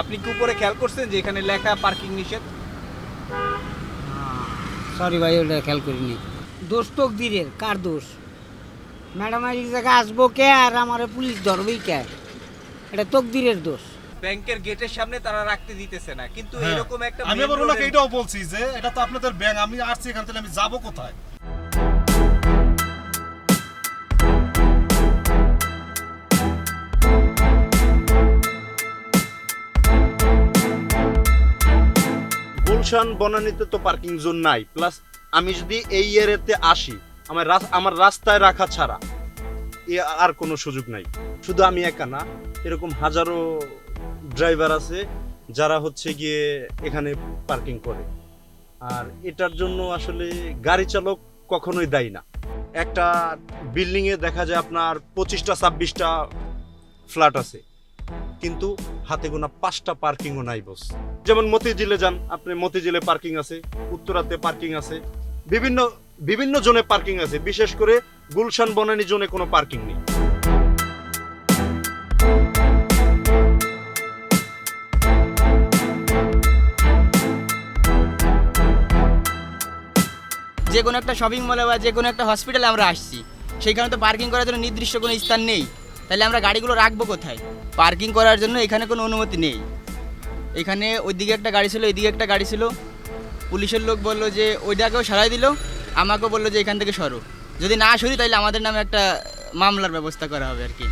আপনি কি উপরে খেয়াল করছেন যে এখানে লেখা পার্কিং নিষেধ? সরি ভাই ওটা খেয়াল করিনি। দোষ তো তকদিরের কার দোষ? ম্যাডাম আর এই জায়গায় আসব কে আর আমার পুলিশ ধরবেই কে? এটা তকদিরের দোষ। ব্যাংকের গেটের সামনে তারা রাখতে দিতেছে না কিন্তু হ্যাঁ। এরকম একটা আমি আবার ওনাকে এটাও বলছি যে এটা তো আপনাদের ব্যাংক আমি আসছি এখান থেকে আমি যাব কোথায়? গুলশান বনানীতে তো পার্কিং জোন নাই প্লাস আমি যদি এই এরিয়াতে আসি, আমার আমার রাস্তায় রাখা ছাড়া আর কোনো সুযোগ নাই। শুধু আমি একা না, এরকম হাজারো ড্রাইভার আছে, যারা হচ্ছে গিয়ে এখানে পার্কিং করে। আর এটার জন্য আসলে গাড়ি চালক কখনোই দায়ী না। একটা বিল্ডিংয়ে দেখা যায় আপনার পঁচিশটা, ছাব্বিশটা ফ্ল্যাট আছে। কিন্তু হাতে গোনা পাঁচটা পার্কিংও নাই বস যেমন মতিঝিলে যান, আপনি মতিঝিলে পার্কিং আছে, উত্তরাতে পার্কিং আছে, বিভিন্ন বিভিন্ন জোনে পার্কিং আছে, বিশেষ করে গুলশান বনানী জোনে কোনো পার্কিং নেই। যে কোনো একটা শপিং মলে বা যে কোনো একটা হসপিটালে আমরা আসছি। সেইখানে তো পার্কিং করার জন্য নির্দিষ্ট কোনো স্থান নেই। তাহলে আমরা গাড়িগুলো রাখব কোথায়? পার্কিং করার জন্য এখানে কোনো অনুমতি নেই। এখানে ওইদিকে একটা গাড়ি ছিল এইদিকে একটা গাড়ি ছিল। পুলিশের লোক বলল যে ওইটাকেও সারাই দিল, আমাকেও বলল যে, এখান থেকে সরো। যদি না সরি, তাহলে আমাদের নামে একটা মামলার ব্যবস্থা করা হবে আর কি।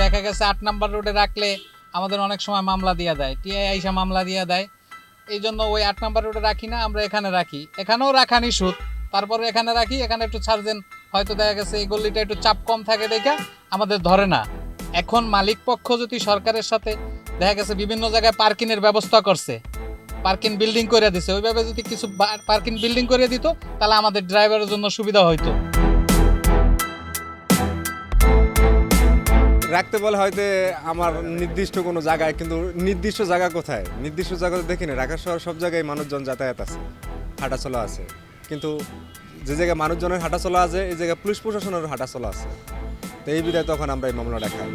দেখা গেছে আট নাম্বার রোডে রাখলে আমাদের অনেক সময় মামলা দিয়ে দেয়, টিআই আইসা মামলা দিয়ে দেয়। এই জন্য ওই আট নাম্বার রোডে রাখি না, আমরা এখানে রাখি। এখানেও রাখা নিষুধ। তারপরে এখানে রাখি, এখানে একটু ছাড়ছেন হয়তো দেখা গেছে এই গল্লিটা একটু চাপ কম থাকে দেখে আমাদের ধরে না। এখন মালিক পক্ষ যদি সরকারের সাথে দেখা গেছে বিভিন্ন জায়গায় পার্কিংয়ের ব্যবস্থা করছে, পার্কিং বিল্ডিং করে দিছে, ওইভাবে যদি কিছু পার্কিং বিল্ডিং করে দিত, তাহলে আমাদের ড্রাইভারের জন্য সুবিধা হইতো। রাখতে বলে হয়তো আমার নির্দিষ্ট কোনো জায়গায়, কিন্তু নির্দিষ্ট জায়গা কোথায়? নির্দিষ্ট জায়গা তো দেখি না ঢাকা শহর সব জায়গায় মানুষজন যাতায়াত আছে, হাঁটাচলা আছে। কিন্তু যে জায়গায় মানুষজনের হাঁটা চলা আছে, এই জায়গায় পুলিশ প্রশাসনের হাঁটা চলা আছে। তো এই বিধায় তখন আমরা এই মামলাটা খাই।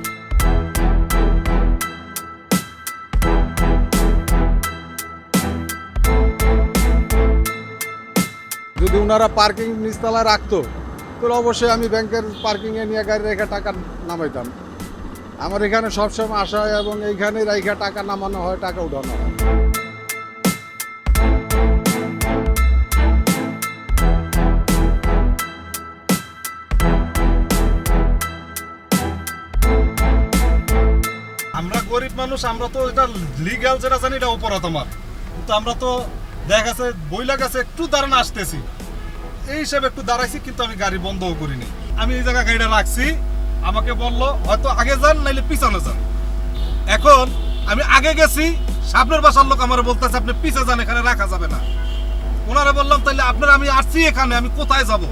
যদি ওনারা পার্কিং নিচতলায় রাখতো, তাহলে অবশ্যই আমি ব্যাংকের পার্কিংয়ে নিয়ে গাড়ি রেখে টাকা নামাইতাম। আমার এখানে সবসময় আসা হয় এবং এইখানে রেখে টাকা নামানো হয়, টাকা উঠানো হয়। আমরা গরিব মানুষ, আমরা তো এটা লিগ্যাল যেটা জানি এটা অপরাধ আমার। কিন্তু আমরা তো দেখা গেছে, বইলা গেছে, একটু দাঁড়ানো আসতেছি। এই হিসাবে একটু দাঁড়াইছি, কিন্তু আমি গাড়ি বন্ধও করিনি। আমি এই জায়গায় গাড়িটা রাখছি, আমাকে বলল, হয়তো আগে যান, নাইলে পিছনে যান। এখন আমি আগে গেছি, সামনের বাসার লোক আমার বলতেছে, আপনি পিছে যান, এখানে রাখা যাবে না। ওনারা বললাম তাহলে আপনার, আমি আসছি এখানে, আমি কোথায় যাব?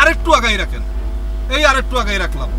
আরেকটু আগাই রাখেন। এই আরেকটু আগাই রাখলাম।